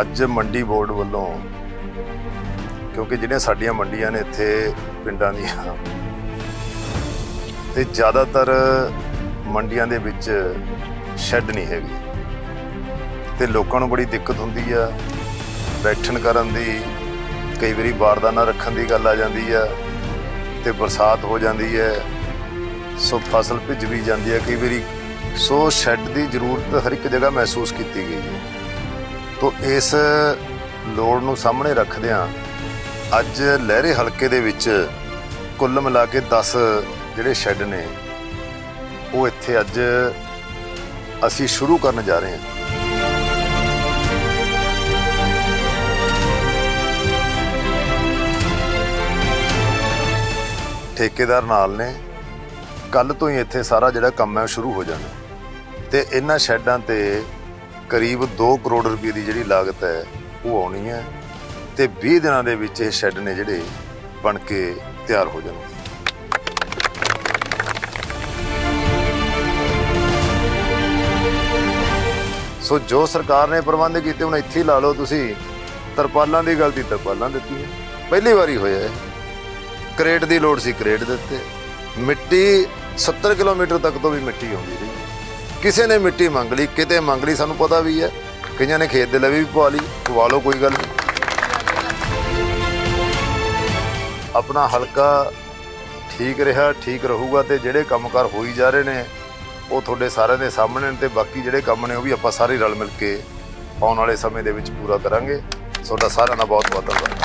ਅੱਜ ਮੰਡੀ ਬੋਰਡ ਵੱਲੋਂ, ਕਿਉਂਕਿ ਜਿਹੜੀਆਂ ਸਾਡੀਆਂ ਮੰਡੀਆਂ ਨੇ ਇੱਥੇ ਪਿੰਡਾਂ ਦੀਆਂ, ਤੇ ਜ਼ਿਆਦਾਤਰ ਮੰਡੀਆਂ ਦੇ ਵਿੱਚ ਸ਼ੈੱਡ ਨਹੀਂ ਹੈਗੀ। ਤੇ ਲੋਕਾਂ ਨੂੰ ਬੜੀ ਦਿੱਕਤ ਹੁੰਦੀ ਆ, ਬੈਠਣ ਕਰਨ ਦੀ, ਕਈ ਵਾਰੀ ਬਾਰਦਾਨਾ ਰੱਖਣ ਦੀ ਗੱਲ ਆ ਜਾਂਦੀ ਆ, ਤੇ ਬਰਸਾਤ ਹੋ ਜਾਂਦੀ ਹੈ ਸੋ ਫਸਲ ਭਿੱਜ ਵੀ ਜਾਂਦੀ ਹੈ ਕਈ ਵਾਰੀ ਸੋ ਸ਼ੈੱਡ ਦੀ ਜ਼ਰੂਰਤ ਹਰ ਇੱਕ ਜਗ੍ਹਾ ਮਹਿਸੂਸ ਕੀਤੀ ਗਈ ਹੈ। ਤੋ ਇਸ ਲੋੜ ਨੂੰ ਸਾਹਮਣੇ ਰੱਖਦਿਆਂ ਅੱਜ ਲਹਿਰੇ ਹਲਕੇ ਦੇ ਵਿੱਚ ਕੁੱਲ ਮਿਲਾ ਕੇ 10 ਜਿਹੜੇ ਸ਼ੈੱਡ ਨੇ, ਉਹ ਇੱਥੇ ਅੱਜ ਅਸੀਂ ਸ਼ੁਰੂ ਕਰਨ ਜਾ ਰਹੇ ਹਾਂ। ਠੇਕੇਦਾਰ ਨਾਲ ਨੇ ਕੱਲ ਤੋਂ ਹੀ ਇੱਥੇ ਸਾਰਾ ਜਿਹੜਾ ਕੰਮ ਹੈ ਉਹ ਸ਼ੁਰੂ ਹੋ ਜਾਣਾ। ਤੇ ਇਹਨਾਂ ਸ਼ੈੱਡਾਂ ਤੇ ਕਰੀਬ 2 ਕਰੋੜ ਰੁਪਏ ਦੀ ਜਿਹੜੀ ਲਾਗਤ ਹੈ, ਉਹ ਆਉਣੀ ਹੈ ਤੇ 20 ਦਿਨਾਂ ਦੇ ਵਿੱਚ ਇਹ ਸ਼ੈੱਡ ਨੇ ਜਿਹੜੇ ਬਣ ਕੇ ਤਿਆਰ ਹੋ ਜਾਣਗੇ। ਸੋ ਜੋ ਸਰਕਾਰ ਨੇ ਪ੍ਰਬੰਧ ਕੀਤੇ, ਹੁਣ ਇੱਥੇ ਹੀ ਲਾ ਲਓ ਤੁਸੀਂ। ਤਰਪਾਲਾਂ ਦੀ ਗਲਤੀ ਤਰਪਾਲਾਂ ਦਿੱਤੀ ਹੈ। ਪਹਿਲੀ ਵਾਰੀ ਹੋਇਆ ਹੈ ਕ੍ਰੇਟ ਦੀ ਲੋੜ ਸੀ ਕ੍ਰੇਟ ਦਿੱਤੇ ਮਿੱਟੀ 70 ਕਿਲੋਮੀਟਰ ਤੱਕ ਤੋਂ ਵੀ ਮਿੱਟੀ ਆਉਂਦੀ ਰਹੀ। ਕਿਸੇ ਨੇ ਮਿੱਟੀ ਮੰਗ ਲਈ, ਕਿਤੇ ਮੰਗ ਲਈ, ਸਾਨੂੰ ਪਤਾ ਵੀ ਹੈ। ਕਈਆਂ ਨੇ ਖੇਤ ਦੇ ਲਵੇ ਵੀ ਪਵਾ ਲਈ, ਪਵਾ ਲਓ, ਕੋਈ ਗੱਲ ਨਹੀਂ। ਆਪਣਾ ਹਲਕਾ ਠੀਕ ਰਿਹਾ, ਠੀਕ ਰਹੂਗਾ ਤੇ ਜਿਹੜੇ ਕੰਮਕਾਰ ਹੋਈ ਜਾ ਰਹੇ ਨੇ, ਉਹ ਤੁਹਾਡੇ ਸਾਰਿਆਂ ਦੇ ਸਾਹਮਣੇ ਨੇ ਤੇ ਬਾਕੀ ਜਿਹੜੇ ਕੰਮ ਨੇ ਉਹ ਵੀ ਆਪਾਂ ਸਾਰੇ ਰਲ ਮਿਲ ਕੇ ਆਉਣ ਵਾਲੇ ਸਮੇਂ ਦੇ ਵਿੱਚ ਪੂਰਾ ਕਰਾਂਗੇ। ਤੁਹਾਡਾ ਸਾਰਿਆਂ ਦਾ ਬਹੁਤ ਬਹੁਤ ਧੰਨਵਾਦ।